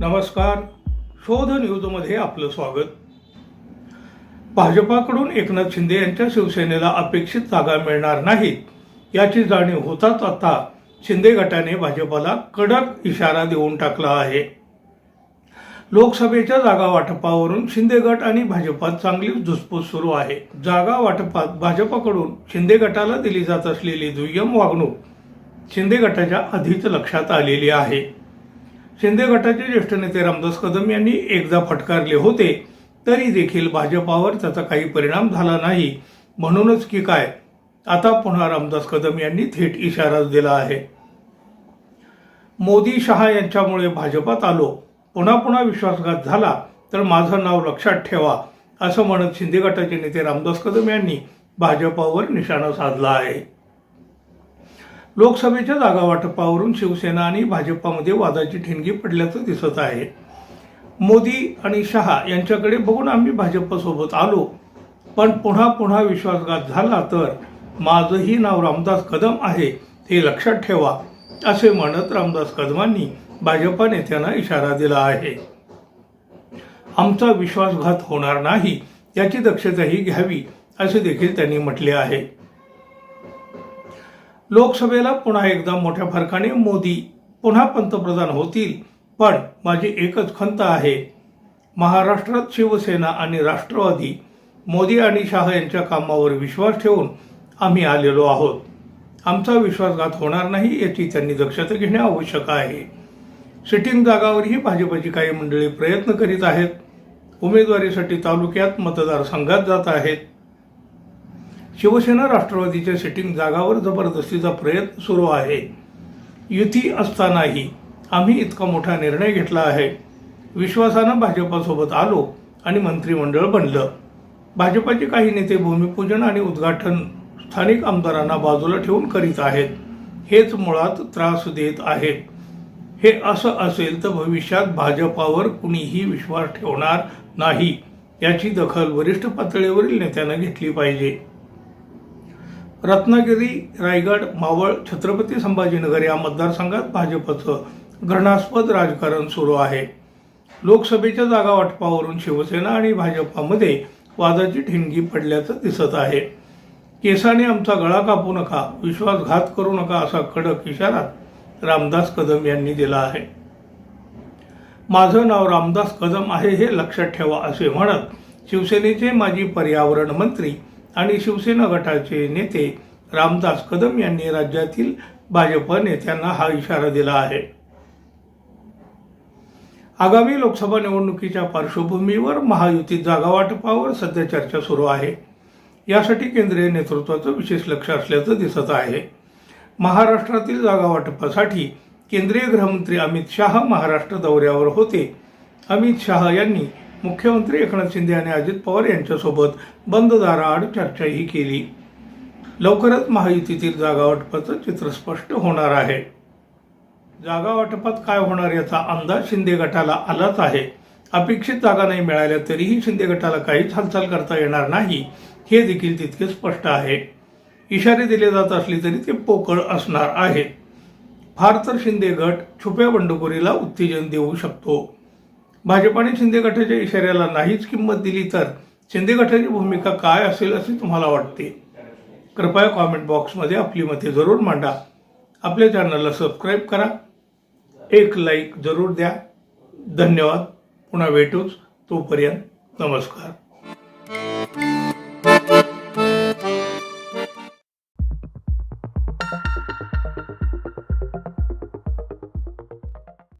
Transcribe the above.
नमस्कार. शोध न्यूजमध्ये आपलं स्वागत. भाजपाकडून एकनाथ शिंदे यांच्या शिवसेनेला अपेक्षित जागा मिळणार नाहीत याची जाणीव होताच आता शिंदे गटाने भाजपाला कडक इशारा देऊन टाकला आहे. लोकसभेच्या जागा वाटपावरून शिंदे गट आणि भाजपात चांगलीच धुसफूस सुरू आहे. जागा वाटपात भाजपाकडून शिंदे गटाला दिली जात असलेली दुय्यम वागणूक शिंदे गटाच्या आधीच लक्षात आलेली आहे. शिंदे गटाचे ज्येष्ठ नेते रामदास कदम यांनी एकदा फटकारले होते तरी देखील भाजपावर त्याचा काही परिणाम झाला नाही. म्हणूनच की काय? आता पुन्हा रामदास कदम यांनी थेट इशाराच दिला आहे. मोदी शहा यांच्यामुळे भाजपात आलो. पुन्हा पुन्हा विश्वासघात झाला तर माझं नाव लक्षात ठेवा असं म्हणत शिंदे गटाचे नेते रामदास कदम यांनी भाजपावर निशाणा साधला आहे. लोकसभेच्या जागा वाटपावरून शिवसेना आणि भाजपामध्ये वादाची ठिणगी पडल्याचं दिसत आहे. मोदी आणि शहा यांच्याकडे बघून आम्ही भाजपसोबत आलो. पण पुन्हा पुन्हा विश्वासघात झाला तर माझंही नाव रामदास कदम आहे हे लक्षात ठेवा असे म्हणत रामदास कदमांनी भाजपा नेत्यांना इशारा दिला आहे. आमचा विश्वासघात होणार नाही याची दक्षताही घ्यावी असे देखील त्यांनी म्हटले आहे. लोकसभेला पुन्हा एकदा मोठ्या फरकाने मोदी पुन्हा पंतप्रधान होतील. पण माझी एकच खंत आहे महाराष्ट्रात शिवसेना आणि राष्ट्रवादी मोदी आणि शाह यांच्या कामावर विश्वास ठेवून आम्ही आलेलो आहोत. आमचा विश्वासघात होणार नाही याची त्यांनी दक्षता घेणे आवश्यक आहे. सिटिंग जागावरही भाजपची काही मंडळी प्रयत्न करीत आहेत. उमेदवारीसाठी तालुक्यात मतदारसंघात जात आहेत. शिवसेना राष्ट्रवादीच्या सिटिंग जागावर जबरदस्तीचा प्रयत्न सुरू आहे. युती असतानाही आम्ही इतका मोठा निर्णय घेतला आहे. विश्वासानं भाजपासोबत आलो आणि मंत्रिमंडळ बनलं. भाजपाचे काही नेते भूमिपूजन आणि उद्घाटन स्थानिक आमदारांना बाजूला ठेवून करीत आहेत. हेच मुळात त्रास देत आहेत हे असं असेल तर भविष्यात भाजपावर कुणीही विश्वास ठेवणार नाही याची दखल वरिष्ठ पातळीवरील नेत्यांना घेतली पाहिजे. रत्नागिरी रायगड मावळ छत्रपती संभाजीनगर या मतदारसंघात भाजपचं घृणास्पद राजकारण सुरू आहे. लोकसभेच्या जागा वाटपावरून शिवसेना आणि भाजपामध्ये वादाची ठिणगी पडल्याचं दिसत आहे. केसाने आमचा गळा कापू नका विश्वासघात करू नका असा कडक इशारा रामदास कदम यांनी दिला आहे. माझं नाव रामदास कदम आहे हे लक्षात ठेवा असे म्हणत शिवसेनेचे माजी पर्यावरण मंत्री आणि शिवसेना गटाचे नेते रामदास कदम यांनी राज्यातील भाजप नेत्यांना हा इशारा दिला आहे. आगामी लोकसभा निवडणुकीच्या पार्श्वभूमीवर महायुतीत जागा वाटपावर सध्या चर्चा सुरू आहे. यासाठी केंद्रीय नेतृत्वाचं विशेष लक्ष असल्याचं दिसत आहे. महाराष्ट्रातील जागा वाटपासाठी केंद्रीय गृहमंत्री अमित शहा महाराष्ट्र दौऱ्यावर होते. अमित शहा यांनी मुख्यमंत्री एकनाथ शिंदे आणि अजित पवार यांच्यासोबत बंद दाराआड चर्चाही केली. लवकरच महायुतीतील जागा वाटपाचं चित्र स्पष्ट होणार आहे. जागा वाटपात काय होणार याचा अंदाज शिंदे गटाला आलाच आहे. अपेक्षित जागा नाही मिळाल्या तरीही शिंदे गटाला काहीच हालचाल करता येणार नाही हे देखील तितके स्पष्ट आहे. इशारे दिले जात असले तरी ते पोकळ असणार आहे. फार तर शिंदे गट छुप्या बंडखोरीला उत्तेजन देऊ शकतो. भाजपाने शिंदे गटाच्या इशाऱ्याला नाहीच किंमत दिली तर शिंदे गटाची भूमिका काय असेल असे तुम्हाला वाटते? कृपया कॉमेंट बॉक्समध्ये आपली मते जरूर मांडा. आपल्या चॅनलला सबस्क्राईब करा. एक लाईक जरूर द्या. धन्यवाद. पुन्हा भेटूच. तोपर्यंत नमस्कार.